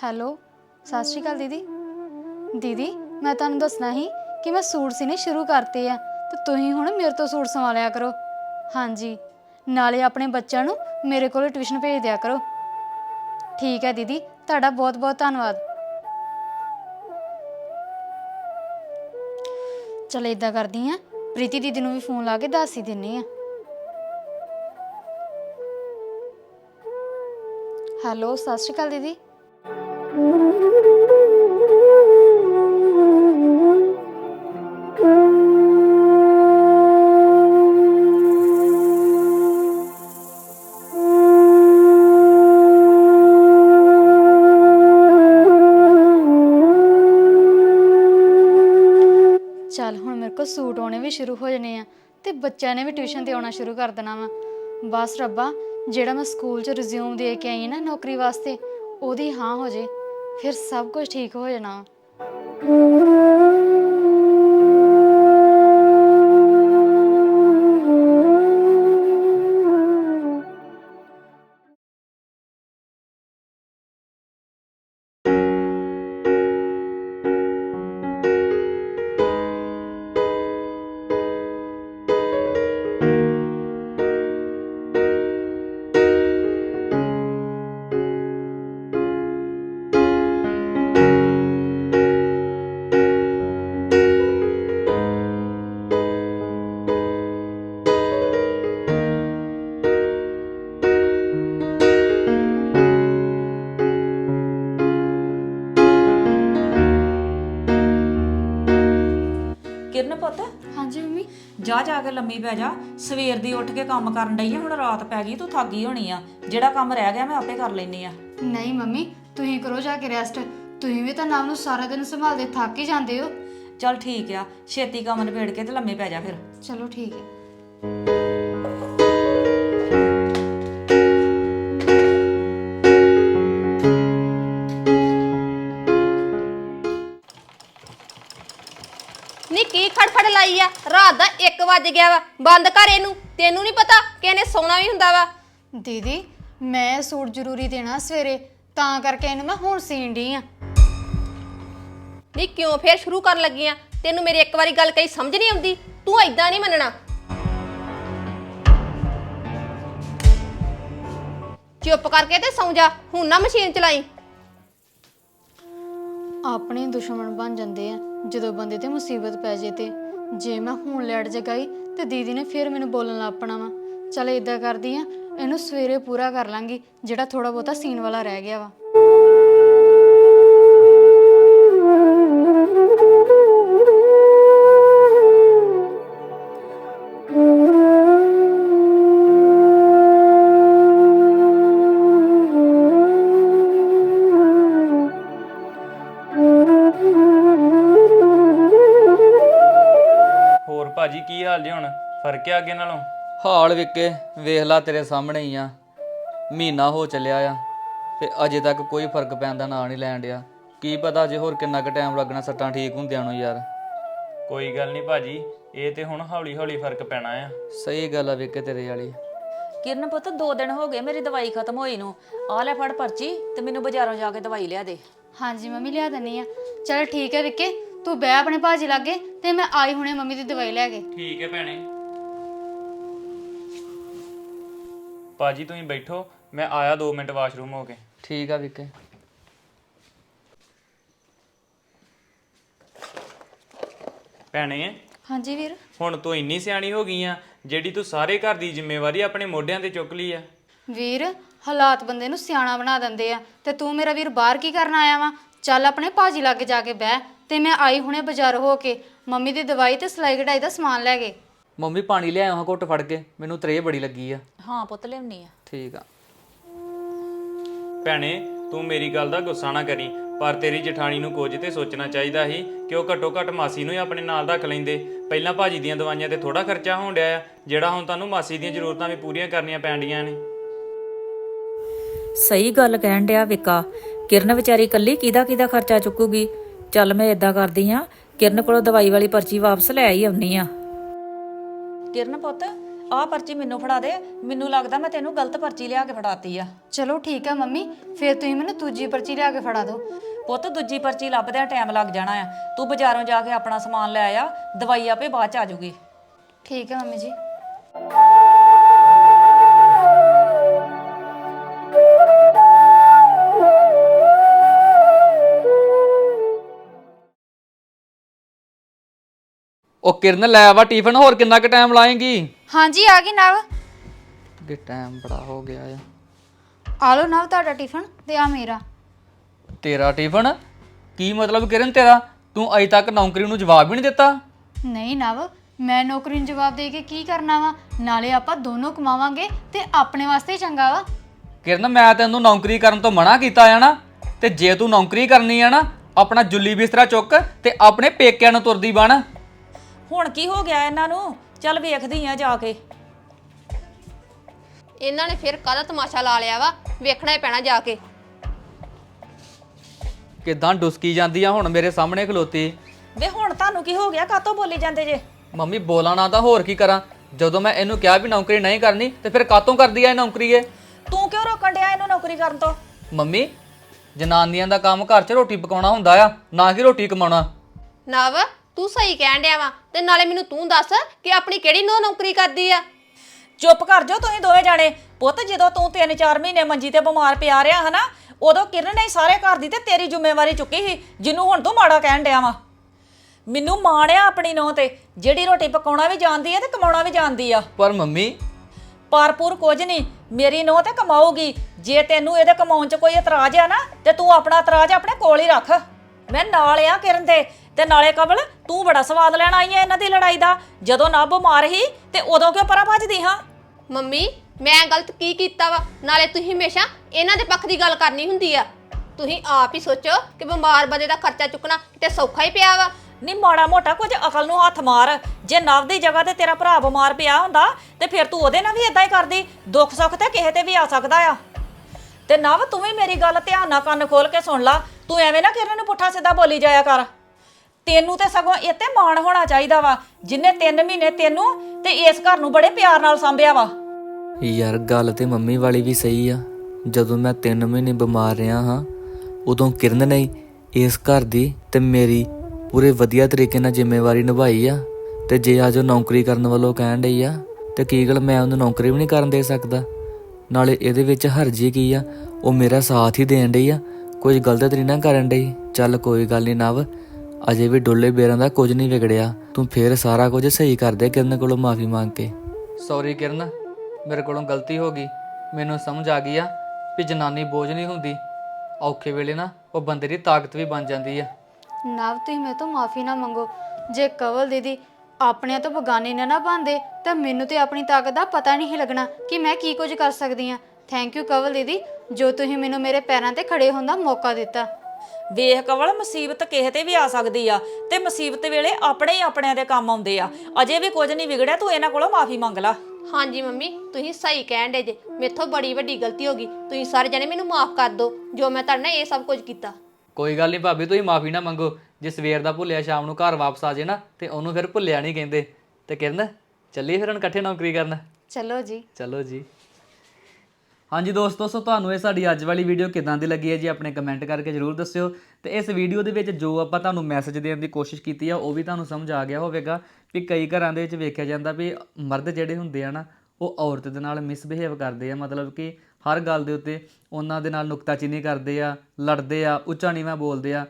ਹੈਲੋ, ਸਤਿ ਸ਼੍ਰੀ ਅਕਾਲ ਦੀਦੀ। ਦੀਦੀ, ਮੈਂ ਤੁਹਾਨੂੰ ਦੱਸਣਾ ਹੀ ਕਿ ਮੈਂ ਸੂਟ ਸੀਨੇ ਸ਼ੁਰੂ ਕਰਤੇ ਆ, ਤੇ ਤੁਸੀਂ ਹੁਣ ਮੇਰੇ ਤੋਂ ਸੂਟ ਸਵਾ ਲਿਆ ਕਰੋ। ਹਾਂਜੀ, ਨਾਲੇ ਆਪਣੇ ਬੱਚਿਆਂ ਨੂੰ ਮੇਰੇ ਕੋਲ ਟਿਊਸ਼ਨ ਭੇਜ ਦਿਆ ਕਰੋ। ਠੀਕ ਹੈ ਦੀਦੀ, ਤੁਹਾਡਾ ਬਹੁਤ ਬਹੁਤ ਧੰਨਵਾਦ। ਚਲ ਇਦਾਂ ਕਰਦੀ ਆ, ਪ੍ਰੀਤੀ ਦੀਦੀ ਨੂੰ ਵੀ ਫੋਨ ਲਾ ਕੇ ਦੱਸ ਹੀ ਦਿੰਨੀ ਆ। ਹੈਲੋ, ਸਤਿ ਸ਼੍ਰੀ ਅਕਾਲ ਦੀਦੀ। ਚੱਲ ਹੁਣ ਮੇਰੇ ਕੋਲ ਸੂਟ ਆਉਣੇ ਵੀ ਸ਼ੁਰੂ ਹੋ ਜਾਣੇ ਆ ਤੇ ਬੱਚਿਆਂ ਨੇ ਵੀ ਟਿਊਸ਼ਨ ਤੇ ਆਉਣਾ ਸ਼ੁਰੂ ਕਰ ਦੇਣਾ ਵਾ। ਬਸ ਰੱਬਾ, ਜਿਹੜਾ ਮੈਂ ਸਕੂਲ 'ਚ ਰਿਜ਼ਿਊਮ ਦੇ ਕੇ ਆਈ ਹਾਂ ਨਾ ਨੌਕਰੀ ਵਾਸਤੇ, ਉਹਦੀ ਹਾਂ ਹੋ ਜੇ, ਫਿਰ ਸਭ ਕੁਝ ਠੀਕ ਹੋ ਜਾਣਾ। ਕੇ ਲੰਮੀ ਪੈ ਜਾ। ਸਵੇਰ ਦੀ ਉੱਠ ਕੇ ਕੰਮ ਕਰਨ ਡਈ ਆ ਹੁਣ ਰਾਤ ਪੈ ਗਈ ਤੂੰ ਥੱਕ ਹੋਣੀ ਆ। ਜਿਹੜਾ ਕੰਮ ਰਹਿ ਗਿਆ ਮੈਂ ਆਪੇ ਕਰ ਲੈਣੀ ਆ। ਨਹੀਂ ਮੰਮੀ ਤੁਸੀਂ ਕਰੋ ਜਾ ਕੇ ਰੈਸਟ ਤੁਸੀਂ ਵੀ ਤਾਂ ਨਾਮ ਨੂੰ ਸਾਰਾ ਦਿਨ ਸੰਭਾਲਦੇ ਥੱਕ ਹੀ ਜਾਂਦੇ ਹੋ। ਚੱਲ ਠੀਕ ਆ ਛੇਤੀ ਕੰਮ ਨਿਬੇੜ ਕੇ ਤੇ ਲੰਮੇ ਪੈ ਜਾ ਫਿਰ। ਚਲੋ ਠੀਕ ਹੈ ਨੀ ਕੀ ਖੜਫੜ ਲਾਈ ਆ? ਰਾਤ ਦਾ 1 ਵੱਜ ਗਿਆ ਵਾ ਬੰਦ ਕਰ ਇਹਨੂੰ ਤੈਨੂੰ ਨਹੀਂ ਪਤਾ ਕਿ ਇਹਨੇ ਸੌਣਾ ਵੀ ਹੁੰਦਾ ਵਾ। ਦੀਦੀ ਮੈਂ ਸੂਟ ਜ਼ਰੂਰੀ ਦੇਣਾ ਸਵੇਰੇ ਤਾਂ ਕਰਕੇ ਇਹਨੂੰ ਮੈਂ ਹੁਣ ਸੀਣ ਡਈ ਆ। ਨੀ ਕਿਉਂ ਫੇਰ ਸ਼ੁਰੂ ਕਰਨ ਲੱਗੀ ਆ? ਤੈਨੂੰ ਮੇਰੀ ਇੱਕ ਵਾਰੀ ਗੱਲ ਕਹੀ ਸਮਝ ਨਹੀਂ ਆਉਂਦੀ ਤੂੰ ਐਦਾਂ ਨਹੀਂ ਮੰਨਣਾ। ਚੁੱਪ ਕਰਕੇ ਤੇ ਸੌਂ ਜਾ ਹੁਣ ਨਾ ਮਸ਼ੀਨ ਚਲਾਈ। ਆਪਣੇ ਦੁਸ਼ਮਣ ਬਣ ਜਾਂਦੇ ਆ ਜਦੋਂ ਬੰਦੇ ਤੇ ਮੁਸੀਬਤ ਪੈ ਜੇ ਤੇ। ਜੇ ਮੈਂ ਹੁਣ ਲੈਟ ਜਗਾਈ ਤੇ ਦੀਦੀ ਨੇ ਫਿਰ ਮੈਨੂੰ ਬੋਲਣ ਲੱਗ ਪਣਾ ਵਾ। ਚਲ ਇਦਾਂ ਕਰਦੀ ਆ, ਇਹਨੂੰ ਸਵੇਰੇ ਪੂਰਾ ਕਰ ਲਾਂਗੀ, ਜਿਹੜਾ ਥੋੜਾ ਬਹੁਤਾ ਸੀਨ ਵਾਲਾ ਰਹਿ ਗਿਆ ਵਾ। ਹਾਲ ਜੀ ਹੁਣ ਫ਼ਰਕ ਹੈ ਅੱਗੇ ਨਾਲੋਂ? ਹਾਲ ਵਿਕੇ ਵੇਖ ਲਾ ਤੇਰੇ ਸਾਹਮਣੇ ਹੀ ਆ। ਮਹੀਨਾ ਹੋ ਚੱਲਿਆ ਆ ਤੇ ਅਜੇ ਤੱਕ ਕੋਈ ਫ਼ਰਕ ਪੈਣ ਦਾ ਨਾਂ ਨਹੀਂ ਲੈਣ ਡਿਆ। ਕੀ ਪਤਾ ਜੇ ਹੋਰ ਕਿੰਨਾ ਕੁ ਟਾਈਮ ਲੱਗਣਾ ਸੱਟਾਂ ਠੀਕ ਹੁੰਦਿਆਂ ਨੂੰ ਯਾਰ। ਕੋਈ ਗੱਲ ਨਹੀਂ ਭਾਜੀ ਇਹ ਤੇ ਹੁਣ ਹੌਲੀ ਹੌਲੀ ਫ਼ਰਕ ਪੈਣਾ ਆ। ਸਹੀ ਗੱਲ ਆ ਵਿਕੇ ਤੇਰੇ ਵਾਲੀ। ਕਿਰਨ ਪੁੱਤ 2 ਦਿਨ ਹੋ ਗਏ ਮੇਰੀ ਦਵਾਈ ਖਤਮ ਹੋਈ ਨੂੰ। ਆ ਲੈ ਫੜ ਪਰਚੀ ਤੇ ਮੈਨੂੰ ਬਾਜ਼ਾਰੋਂ ਜਾ ਕੇ ਦਵਾਈ ਲਿਆ ਦੇ। ਹਾਂਜੀ ਮੰਮੀ ਲਿਆ ਦਨੀ ਆ। ਚਲ ਠੀਕ ਹੈ ਵਿੱਕੇ ਤੂੰ ਬਹਿ ਆਪਣੇ ਭਾਜੀ ਲਾਗੇ ਤੇ ਮੈਂ ਆਈ ਹੁਣੇ ਮੰਮੀ ਦੀ ਦਵਾਈ ਲੈ ਕੇ। ਠੀਕ ਹੈ ਭੈਣੇ। ਭਾਜੀ ਤੁਸੀਂ ਬੈਠੋ। ਮੈਂ ਆਇਆ 2 ਮਿੰਟ ਵਾਸ਼ਰੂਮ ਹੋ ਕੇ। ਠੀਕ ਆ ਵਿਕੇ। ਭੈਣੇ ਹਾਂਜੀ ਵੀਰ। ਹੁਣ ਤੂੰ ਇੰਨੀ ਸਿਆਣੀ ਹੋ ਗਈ ਆ ਜਿਹੜੀ ਤੂੰ ਸਾਰੇ ਘਰ ਦੀ ਜ਼ਿੰਮੇਵਾਰੀ ਆਪਣੇ ਮੋਢਿਆਂ ਤੇ ਚੁੱਕ ਲਈ ਆ। ਵੀਰ ਹਾਲਾਤ ਬੰਦੇ ਨੂੰ ਸਿਆਣਾ ਬਣਾ ਦਿੰਦੇ ਆ ਤੇ ਤੂੰ ਮੇਰਾ ਵੀਰ ਬਾਹਰ ਕੀ ਕਰਨ ਆਇਆ ਵਾ? ਚੱਲ ਆਪਣੇ ਭਾਜੀ ਲਾਗੇ ਜਾ ਕੇ ਬਹਿ। ਤੇ ਮੈਂ ਆਈ ਹੁਣੇ ਬਾਜ਼ਾਰ ਹੋ ਕੇ। ਮੰਮੀ ਦੀ ਦਵਾਈ ਤੇ ਸਿਲਾਈ ਕਢਾਈ ਦਾ ਸਮਾਨ ਲੈ ਕੇ ਮੰਮੀ ਪਾਣੀ ਲਿਆਇਆ ਹਾਂ ਘੁੱਟ ਫੜ ਕੇ। ਮੈਨੂੰ ਤਰੇ ਬੜੀ ਲੱਗੀ ਆ। ਹਾਂ ਪੁੱਤ ਲਿਆਉਣੀ ਆ। ਠੀਕ ਆ। ਭੈਣੇ ਤੂੰ ਮੇਰੀ ਗੱਲ ਦਾ ਗੁੱਸਾ ਨਾ ਕਰੀ ਪਰ ਤੇਰੀ ਜਠਾਣੀ ਨੂੰ ਕੁਝ ਤੇ ਸੋਚਣਾ ਚਾਹੀਦਾ ਸੀ ਕਿ ਉਹ ਘੱਟੋ ਘੱਟ ਮਾਸੀ ਨੂੰ ਹੀ ਆਪਣੇ ਨਾਲ ਰੱਖ ਲੈਂਦੇ। ਪਹਿਲਾਂ ਭਾਜੀ ਦੀਆਂ ਦਵਾਈਆਂ ਤੇ ਥੋੜਾ ਖਰਚਾ ਹੋਣ ਡਿਆ ਆ ਜਿਹੜਾ ਹੁਣ ਤੁਹਾਨੂੰ ਮਾਸੀ ਦੀਆਂ ਜ਼ਰੂਰਤਾਂ ਵੀ ਪੂਰੀਆਂ ਕਰਨੀਆਂ ਪੈਣਡੀਆਂ ਨੇ। ਸਹੀ ਗੱਲ ਕਹਿਣ ਡਿਆ ਵਿਕਾ। ਕਿਰਨ ਵਿਚਾਰੀ ਕੱਲੀ ਕਿਹਦਾ ਕਿਹਦਾ ਖਰਚਾ ਚੁੱਕੂਗੀ? ਚੱਲ ਮੈਂ ਇਦਾਂ ਕਰਦੀ ਆ ਕਿਰਨ ਕੋਲੋਂ ਦਵਾਈ ਵਾਲੀ ਪਰਚੀ ਵਾਪਸ ਲੈ ਆਈ ਆਉਣੀ ਆ। ਕਿਰਨ ਪੁੱਤ ਆਹ ਪਰਚੀ ਮੈਨੂੰ ਫੜਾ ਦੇ ਮੈਨੂੰ ਲੱਗਦਾ ਮੈਂ ਤੈਨੂੰ ਗਲਤ ਪਰਚੀ ਲਿਆ ਕੇ ਫੜਾਤੀ ਆ। ਚਲੋ ਠੀਕ ਹੈ ਮੰਮੀ ਫਿਰ ਤੁਸੀਂ ਮੈਨੂੰ ਦੂਜੀ ਪਰਚੀ ਲਿਆ ਕੇ ਫੜਾ ਦਿਓ। ਪੁੱਤ ਦੂਜੀ ਪਰਚੀ ਲੱਭਦਿਆਂ ਟਾਈਮ ਲੱਗ ਜਾਣਾ ਆ। ਤੂੰ ਬਾਜ਼ਾਰੋਂ ਜਾ ਕੇ ਆਪਣਾ ਸਮਾਨ ਲੈ ਆ ਦਵਾਈ ਆਪੇ ਬਾਅਦ ਚ ਆ ਜਾਊਗੀ। ਠੀਕ ਹੈ ਮੰਮੀ ਜੀ। ਉਹ ਕਿਰਨ ਲੈ ਵਾ ਟਿਫਨ ਹੋਰ ਕਿੰਨਾ ਕੁ ਟਾਈਮ ਲਾਏਂਗੀ? ਹਾਂਜੀ ਆ ਗਈ ਨਵ। ਕਿ ਟਾਈਮ ਬੜਾ ਹੋ ਗਿਆ ਆ। ਆ ਲਓ ਨਵ ਤੁਹਾਡਾ ਟਿਫਨ ਤੇ ਆ ਮੇਰਾ। ਤੇਰਾ ਟਿਫਨ? ਕੀ ਮਤਲਬ ਕਿਰਨ ਤੇਰਾ? ਤੂੰ ਅਜੇ ਤੱਕ ਨੌਕਰੀ ਨੂੰ ਜਵਾਬ ਹੀ ਨਹੀਂ ਦਿੱਤਾ? ਨਹੀਂ ਨਵ ਮੈਂ ਨੌਕਰੀ ਨੂੰ ਜਵਾਬ ਦੇ ਕੇ ਕੀ ਕਰਨਾ ਵਾ? ਨਾਲੇ ਆਪਾਂ ਦੋਨੋਂ ਕਮਾਵਾਂਗੇ ਤੇ ਆਪਣੇ ਵਾਸਤੇ ਹੀ ਚੰਗਾ ਵਾ। ਕਿਰਨ ਮੈਂ ਤੈਨੂੰ ਨੌਕਰੀ ਕਰਨ ਤੋਂ ਮਨਾ ਕੀਤਾ ਆ ਨਾ ਤੇ ਜੇ ਤੂੰ ਨੌਕਰੀ ਕਰਨੀ ਆ ਨਾ ਆਪਣਾ ਜੁੱਲੀ ਬਿਸਤਰਾ ਚੁੱਕ ਤੇ ਆਪਣੇ ਪੇਕਿਆਂ ਨੂੰ ਤੁਰਦੀ ਬਣ। ਹੁਣ ਕੀ ਹੋ ਗਿਆ ਇਹਨਾਂ ਨੂੰ? ਚੱਲ ਵੇਖਦੀ ਆ ਜਾ ਕੇ। ਇਹਨਾਂ ਨੇ ਫਿਰ ਕਾਹਦਾ ਤਮਾਸ਼ਾ ਲਾ ਲਿਆ ਵਾ ਵੇਖਣਾ ਹੀ ਪੈਣਾ ਜਾ ਕੇ। ਕਿਦਾਂ ਡੁਸਕੀ ਜਾਂਦੀ ਆ ਹੁਣ ਮੇਰੇ ਸਾਹਮਣੇ ਖਲੋਤੀ? ਵੇ ਹੁਣ ਤੁਹਾਨੂੰ ਕੀ ਹੋ ਗਿਆ? ਕਾਤੋਂ ਬੋਲੀ ਜਾਂਦੇ ਜੇ? ਮੰਮੀ ਬੋਲਾਂ ਨਾ ਤਾਂ ਹੋਰ ਕੀ ਕਰਾਂ? ਜਦੋਂ ਮੈਂ ਇਹਨੂੰ ਕਿਹਾ ਵੀ ਨੌਕਰੀ ਨਹੀਂ ਕਰਨੀ ਤੇ ਫਿਰ ਕਾਤੋਂ ਕਰਦੀ ਆ ਇਹ ਨੌਕਰੀ ਇਹ ਤੂੰ ਕਿਉਂ ਰੋਕਣ ਡਿਆ ਇਹਨੂੰ ਨੌਕਰੀ ਕਰਨ ਤੋਂ? ਮੰਮੀ ਜਨਾਨੀਆਂ ਦਾ ਕੰਮ ਘਰ 'ਚ ਰੋਟੀ ਪਕਾਉਣਾ ਹੁੰਦਾ ਆ ਨਾ ਕਿ ਰੋਟੀ ਕਮਾਉਣਾ। ਨਵ ਤੂੰ ਸਹੀ ਕਹਿਣ ਡਿਆ ਵਾ ਤੇ ਨਾਲੇ ਮੈਨੂੰ ਤੂੰ ਦੱਸ ਕਿ ਆਪਣੀ ਕਿਹੜੀ ਨੋ ਨੌਕਰੀ ਕਰਦੀ ਆ? ਚੁੱਪ ਕਰ ਜਾਓ ਤੁਸੀਂ ਦੋਵੇਂ ਜਾਣੇ। ਪੁੱਤ ਜਦੋਂ ਤੂੰ 3-4 ਮਹੀਨੇ ਮੰਜੀ ਤੇ ਬਿਮਾਰ ਪਿਆ ਰਿਹਾ ਹਨਾ ਉਦੋਂ ਕਿਰਨ ਨੇ ਸਾਰੇ ਘਰ ਦੀ ਤੇ ਤੇਰੀ ਜ਼ਿੰਮੇਵਾਰੀ ਚੁੱਕੀ ਸੀ ਜਿਹਨੂੰ ਹੁਣ ਤੂੰ ਮਾੜਾ ਕਹਿਣ ਡਿਆ ਵਾ। ਮੈਨੂੰ ਮਾਣ ਆ ਆਪਣੀ ਨੋਹ ਤੇ ਜਿਹੜੀ ਰੋਟੀ ਪਕਾਉਣਾ ਵੀ ਜਾਣਦੀ ਆ ਤੇ ਕਮਾਉਣਾ ਵੀ ਜਾਣਦੀ ਆ। ਪਰ ਮੰਮੀ। ਪਾਰਪੂਰ ਕੁਝ ਨਹੀਂ ਮੇਰੀ ਨੋਹ ਤੇ ਕਮਾਊਗੀ। ਜੇ ਤੈਨੂੰ ਇਹਦੇ ਕਮਾਉਣ 'ਚ ਕੋਈ ਇਤਰਾਜ਼ ਆ ਨਾ ਤੇ ਤੂੰ ਆਪਣਾ ਇਤਰਾਜ਼ ਆਪਣੇ ਕੋਲ ਹੀ ਰੱਖ। ਮੈਂ ਨਾਲ ਆ ਕਿਰਨ ਦੇ ਤੇ ਨਾਲੇ ਕਬਲ ਤੂੰ ਬੜਾ ਸਵਾਦ ਲੈਣ ਆਈ ਐ ਇਹਨਾਂ ਦੀ ਲੜਾਈ ਦਾ। ਜਦੋਂ ਨਾ ਬਿਮਾਰ ਹੀ ਤੇ ਉਦੋਂ ਕਿਉਂ ਪਰਾਂ ਭੱਜਦੀ ਹਾਂ? ਮੰਮੀ ਮੈਂ ਗਲਤ ਕੀ ਕੀਤਾ ਵਾ? ਨਾਲੇ ਤੁਸੀਂ ਹਮੇਸ਼ਾ ਇਹਨਾਂ ਦੇ ਪੱਖ ਦੀ ਗੱਲ ਕਰਨੀ ਹੁੰਦੀ ਆ। ਤੁਸੀਂ ਆਪ ਹੀ ਸੋਚੋ ਕਿ ਬਿਮਾਰ ਬੰਦੇ ਦਾ ਖਰਚਾ ਚੁੱਕਣਾ ਕਿਤੇ ਸੌਖਾ ਹੀ ਪਿਆ ਵਾ। ਨਹੀਂ ਮਾੜਾ ਮੋਟਾ ਕੁਝ ਅਕਲ ਨੂੰ ਹੱਥ ਮਾਰ। ਜੇ ਨਵ ਦੀ ਜਗ੍ਹਾ ਤੇ ਤੇਰਾ ਭਰਾ ਬਿਮਾਰ ਪਿਆ ਹੁੰਦਾ ਤੇ ਫਿਰ ਤੂੰ ਉਹਦੇ ਨਾਲ ਵੀ ਇਦਾਂ ਹੀ ਕਰਦੀ। ਦੁੱਖ ਸੁੱਖ ਤੇ ਕਿਸੇ ਤੇ ਵੀ ਆ ਸਕਦਾ ਆ। ਤੇ ਨਵ ਤੂੰ ਵੀ ਮੇਰੀ ਗੱਲ ਧਿਆਨ ਨਾਲ ਕੰਨ ਖੋਲ ਕੇ ਸੁਣ ਲਾ। ਤੂੰ ਐਵੇਂ ਨਾ ਕਿਰਨ ਨੂੰ ਪੁੱਠਾ ਸਿੱਧਾ ਬੋਲੀ ਜਾਇਆ ਕਰ। ਤੈਨੂੰ ਤੇ ਸਗੋਂ ਇਹ ਤੇ ਮਾਣ ਹੋਣਾ ਚਾਹੀਦਾ ਵਾ, ਜਿੰਨੇ 3 ਮਹੀਨੇ ਤੈਨੂੰ ਤੇ ਇਸ ਘਰ ਨੂੰ ਬੜੇ ਪਿਆਰ ਨਾਲ ਸੰਭਿਆ ਵਾ। ਯਾਰ, ਗੱਲ ਤੇ ਮੰਮੀ ਵਾਲੀ ਵੀ ਸਹੀ ਆ। ਜਦੋਂ ਮੈਂ 3 ਮਹੀਨੇ ਬਿਮਾਰ ਰਿਹਾ ਹਾਂ, ਉਦੋਂ ਕਿਰਨ ਨੇ ਇਸ ਘਰ ਦੀ ਤੇ ਮੇਰੀ ਪੂਰੇ ਵਧੀਆ ਤਰੀਕੇ ਨਾਲ ਜ਼ਿੰਮੇਵਾਰੀ ਨਿਭਾਈ ਆ। ਤੇ ਜੇ ਅੱਜ ਉਹ ਨੌਕਰੀ ਕਰਨ ਵੱਲੋਂ ਕਹਿਣ ਡਈ ਆ, ਤੇ ਕੀ ਗੱਲ ਮੈਂ ਉਹਨੂੰ ਨੌਕਰੀ ਵੀ ਨਹੀਂ ਕਰਨ ਦੇ ਸਕਦਾ? ਨਾਲੇ ਇਹਦੇ ਵਿੱਚ ਹਰਜੀ ਕੀ ਆ, ਉਹ ਮੇਰਾ ਸਾਥ ਹੀ ਦੇਣ ਡਈ ਆ। ਕੁਝ ਗਲਤ ਤਰੀ ਨਾ ਕਰਨ ਡਈ? ਚੱਲ ਕੋਈ ਗੱਲ ਨਹੀਂ ਨਵ ਅਜੇ ਵੀ ਡੋਲੇ ਬੇਰਾਂ ਦਾ ਕੁਝ ਨਹੀਂ ਵਿਗੜਿਆ। ਤੂੰ ਫੇਰ ਸਾਰਾ ਕੁਝ ਸਹੀ ਕਰ ਦੇ ਕਿਰਨ ਕੋਲੋਂ ਮਾਫੀ ਮੰਗ ਕੇ। ਸੌਰੀ ਕਿਰਨ ਮੇਰੇ ਕੋਲੋਂ ਗਲਤੀ ਹੋ ਗਈ। ਮੈਨੂੰ ਸਮਝ ਆ ਗਈ ਆ ਵੀ ਜਨਾਨੀ ਬੋਝ ਨਹੀਂ ਹੁੰਦੀ। ਔਖੇ ਵੇਲੇ ਨਾ ਉਹ ਬੰਦੇ ਦੀ ਤਾਕਤ ਵੀ ਬਣ ਜਾਂਦੀ ਆ। ਨਵ ਤੁਸੀਂ ਮੇਰੇ ਤੋਂ ਮਾਫੀ ਨਾ ਮੰਗੋ। ਜੇ ਕਵਲ ਦੀਦੀ ਆਪਣਿਆਂ ਤੋਂ ਬਗਾਨੇ ਨਾ ਨਾ ਬੰਦੇ ਤਾਂ ਮੈਨੂੰ ਤੇ ਆਪਣੀ ਤਾਕਤ ਦਾ ਪਤਾ ਨਹੀਂ ਲੱਗਣਾ ਕਿ ਮੈਂ ਕੀ ਕੁਝ ਕਰ ਸਕਦੀ ਆ। ਥੈਂਕ ਯੂ ਕਵਲ ਦੀਦੀ। ਜੋ ਤੁਸੀਂ ਮੈਨੂੰ ਮੇਰੇ ਪੈਰਾਂ ਤੇ ਖੜੇ ਹੋਣ ਦਾ ਮੌਕਾ ਦਿੱਤਾ। ਵੇਖ ਕਵਲ ਮੁਸੀਬਤ ਕਿਸੇ ਤੇ ਵੀ ਆ ਸਕਦੀ ਆ ਤੇ ਮੁਸੀਬਤ ਵੇਲੇ ਆਪਣੇ ਹੀ ਆਪਣਿਆਂ ਦੇ ਕੰਮ ਆਉਂਦੇ ਆ। ਅਜੇ ਵੀ ਕੁਝ ਨਹੀਂ ਵਿਗੜਿਆ ਤੂੰ ਇਹਨਾਂ ਕੋਲੋਂ ਮਾਫੀ ਮੰਗ ਲੈ। ਹਾਂਜੀ ਮੰਮੀ ਤੁਸੀਂ ਸਹੀ ਕਹਿਣ ਡੇ ਜੇ। ਮੇਥੋਂ ਬੜੀ ਵੱਡੀ ਗਲਤੀ ਹੋ ਗਈ। ਤੁਸੀਂ ਸਾਰੇ ਜਣੇ ਮੈਨੂੰ ਮਾਫ ਕਰ ਦਿਓ ਜੋ ਮੈਂ ਤੁਹਾਡੇ ਨਾਲ ਇਹ ਸਭ ਕੁਝ ਕੀਤਾ। ਕੋਈ ਗੱਲ ਨਹੀਂ ਭਾਬੀ ਤੁਸੀਂ ਮਾਫੀ ਨਾ ਮੰਗੋ। ਜੇ ਸਵੇਰ ਦਾ ਭੁੱਲਿਆ ਸ਼ਾਮ ਨੂੰ ਘਰ ਵਾਪਸ ਆ ਜੇ ਨਾ ਤੇ ਉਹਨੂੰ ਫਿਰ ਭੁੱਲਿਆ ਨਹੀਂ ਕਹਿੰਦੇ। ਤੇ ਕਿਰਨ ਚੱਲੀਏ ਫਿਰ ਹੁਣ ਇਕੱਠੇ ਨੌਕਰੀ ਕਰਨ। ਚਲੋ ਜੀ। ਚਲੋ ਜੀ। ਹਾਂਜੀ ਦੋਸਤੋ, ਸੋ ਤੁਹਾਨੂੰ ਇਹ ਸਾਡੀ ਅੱਜ ਵਾਲੀ ਵੀਡੀਓ ਕਿਦਾਂ ਦੀ ਲੱਗੀ ਹੈ ਜੀ ਆਪਣੇ ਕਮੈਂਟ ਕਰਕੇ ਜਰੂਰ ਦੱਸਿਓ। ਤੇ ਇਸ ਵੀਡੀਓ ਦੇ ਵਿੱਚ ਜੋ ਆਪਾਂ ਤੁਹਾਨੂੰ ਮੈਸੇਜ ਦੇਣ ਦੀ ਕੋਸ਼ਿਸ਼ ਕੀਤੀ ਆ, ਉਹ ਵੀ ਤੁਹਾਨੂੰ ਸਮਝ ਆ ਗਿਆ ਹੋਵੇਗਾ ਵੀ ਕਈ ਘਰਾਂ ਦੇ ਵਿੱਚ ਵੇਖਿਆ ਜਾਂਦਾ ਵੀ ਮਰਦ ਜਿਹੜੇ ਹੁੰਦੇ ਆ ਨਾ, ਉਹ ਔਰਤ ਦੇ ਨਾਲ ਮਿਸਬਿਹੇਵ ਕਰਦੇ ਆ। ਮਤਲਬ ਕਿ ਹਰ ਗੱਲ ਦੇ ਉੱਤੇ ਉਹਨਾਂ ਦੇ ਨਾਲ ਨੁਕਤਾਚੀਨੀ ਕਰਦੇ ਆ, ਲੜਦੇ ਆ ਉੱਚਾ ਨੀਵਾਂ ਬੋਲਦੇ ਆ।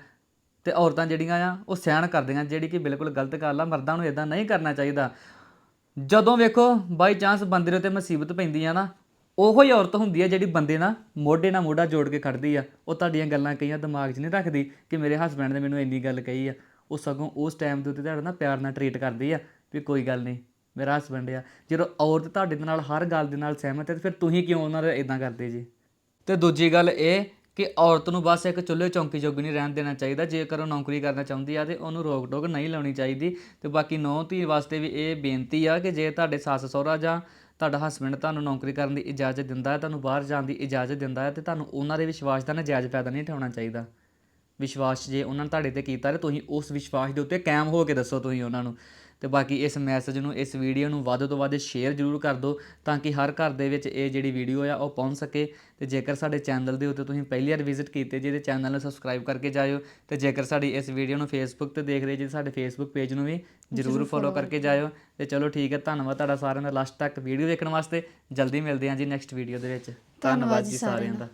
ਤੇ ਔਰਤਾਂ ਜਿਹੜੀਆਂ ਆ, ਉਹ ਸਹਿਣ ਕਰਦੀਆਂ, ਜਿਹੜੀ ਕਿ ਬਿਲਕੁਲ ਗਲਤ ਗੱਲ ਆ। ਮਰਦਾਂ ਨੂੰ ਇਦਾਂ ਨਹੀਂ ਕਰਨਾ ਚਾਹੀਦਾ। ਜਦੋਂ ਵੇਖੋ ਬਾਈ ਚਾਂਸ ਬੰਦੇ ਦੇ ਉੱਤੇ ਮੁਸੀਬਤ ਪੈਂਦੀ ਆ ਨਾ ਉਹੋ ਹੀ ਔਰਤ ਹੁੰਦੀ ਆ ਜਿਹੜੀ ਬੰਦੇ ਨਾਲ ਮੋਢੇ ਨਾਲ ਮੋਢਾ ਜੋੜ ਕੇ ਖੜਦੀ ਆ। ਉਹ ਤੁਹਾਡੀਆਂ ਗੱਲਾਂ ਕਈਆਂ ਦਿਮਾਗ 'ਚ ਨਹੀਂ ਰੱਖਦੀ ਕਿ ਮੇਰੇ ਹਸਬੰਡ ਨੇ ਮੈਨੂੰ ਇੰਨੀ ਗੱਲ ਕਹੀ ਆ। ਉਹ ਸਗੋਂ ਉਸ ਟਾਈਮ ਦੇ ਉੱਤੇ ਤੁਹਾਡੇ ਨਾਲ ਪਿਆਰ ਨਾਲ ਟਰੀਟ ਕਰਦੀ ਆ ਵੀ ਕੋਈ ਗੱਲ ਨਹੀਂ, ਮੇਰਾ ਹਸਬੰਡ ਆ। ਜਦੋਂ ਔਰਤ ਤੁਹਾਡੇ ਨਾਲ ਹਰ ਗੱਲ ਦੇ ਨਾਲ ਸਹਿਮਤ ਹੈ ਤੇ ਫਿਰ ਤੁਸੀਂ ਕਿਉਂ ਉਹਨਾਂ ਨਾਲ ਇਦਾਂ ਕਰਦੇ ਜੀ? ਤੇ ਦੂਜੀ ਗੱਲ ਇਹ ਕਿ ਔਰਤ ਨੂੰ ਬਸ ਇੱਕ ਚੁੱਲ੍ਹੇ ਚੌਂਕੀ ਜੋਗੀ ਨਹੀਂ ਰਹਿਣ ਦੇਣਾ ਚਾਹੀਦਾ। ਜੇਕਰ ਉਹ ਨੌਕਰੀ ਕਰਨਾ ਚਾਹੁੰਦੀ ਆ ਤੇ ਉਹਨੂੰ ਰੋਕ ਟੋਕ ਨਹੀਂ ਲਾਉਣੀ ਚਾਹੀਦੀ। ਤੇ ਬਾਕੀ ਨੌ ਧੀ ਵਾਸਤੇ ਵੀ ਇਹ ਬੇਨਤੀ ਆ ਕਿ ਜੇ ਤੁਹਾਡੇ ਸੱਸ ਸਹੁਰਾ ਜਾਂ ਤੁਹਾਡਾ ਹਸਬੰਡ ਤੁਹਾਨੂੰ ਨੌਕਰੀ ਕਰਨ ਦੀ ਇਜਾਜ਼ਤ ਦਿੰਦਾ ਹੈ, ਤੁਹਾਨੂੰ ਬਾਹਰ ਜਾਣ ਦੀ ਇਜਾਜ਼ਤ ਦਿੰਦਾ ਹੈ ਤੇ ਤੁਹਾਨੂੰ ਉਹਨਾਂ ਦੇ ਵਿਸ਼ਵਾਸ ਦਾ ਨਜਾਇਜ਼ ਫਾਇਦਾ ਨਹੀਂ ਉਠਾਉਣਾ ਚਾਹੀਦਾ। ਵਿਸ਼ਵਾਸ ਜੇ ਉਹਨਾਂ ਨੇ ਤੁਹਾਡੇ ਤੇ ਕੀਤਾ ਤੇ ਤੁਸੀਂ ਉਸ ਵਿਸ਼ਵਾਸ ਦੇ ਉੱਤੇ ਕਾਇਮ ਹੋ ਕੇ ਦੱਸੋ ਤੁਸੀਂ ਉਹਨਾਂ ਨੂੰ। ਤੇ ਬਾਕੀ ਇਸ ਮੈਸੇਜ ਨੂੰ ਇਸ ਵੀਡੀਓ ਨੂੰ ਵੱਧ ਤੋਂ ਵੱਧ ਸ਼ੇਅਰ ਜ਼ਰੂਰ ਕਰ ਦਿਓ ਤਾਂ ਕਿ ਹਰ ਘਰ ਦੇ ਵਿੱਚ ਇਹ ਜਿਹੜੀ ਵੀਡੀਓ ਆ ਉਹ ਪਹੁੰਚ ਸਕੇ। ਤੇ ਜੇਕਰ ਸਾਡੇ ਚੈਨਲ ਦੇ ਉੱਤੇ ਤੁਸੀਂ ਪਹਿਲੀ ਵਾਰ ਵਿਜ਼ਿਟ ਕੀਤੇ ਜੇ ਤੇ ਚੈਨਲ ਨੂੰ ਸਬਸਕ੍ਰਾਈਬ ਕਰਕੇ ਜਾਇਓ ਤੇ ਜੇਕਰ ਸਾਡੀ ਇਸ ਵੀਡੀਓ ਨੂੰ ਫੇਸਬੁੱਕ ਤੇ ਦੇਖ ਰਹੇ ਜੇ ਸਾਡੇ ਫੇਸਬੁੱਕ ਪੇਜ ਨੂੰ ਵੀ ਜ਼ਰੂਰ ਫੋਲੋ ਕਰਕੇ ਜਾਇਓ। ਤੇ ਚਲੋ ਠੀਕ ਹੈ ਧੰਨਵਾਦ ਤੁਹਾਡਾ ਸਾਰਿਆਂ ਦਾ। ਲਾਸਟ ਤੱਕ ਵੀਡੀਓ ਦੇਖਣ ਵਾਸਤੇ ਜਲਦੀ ਮਿਲਦੇ ਹਾਂ ਜੀ ਨੈਕਸਟ ਵੀਡੀਓ ਦੇ ਵਿੱਚ। ਧੰਨਵਾਦ ਜੀ ਸਾਰਿਆਂ ਦਾ।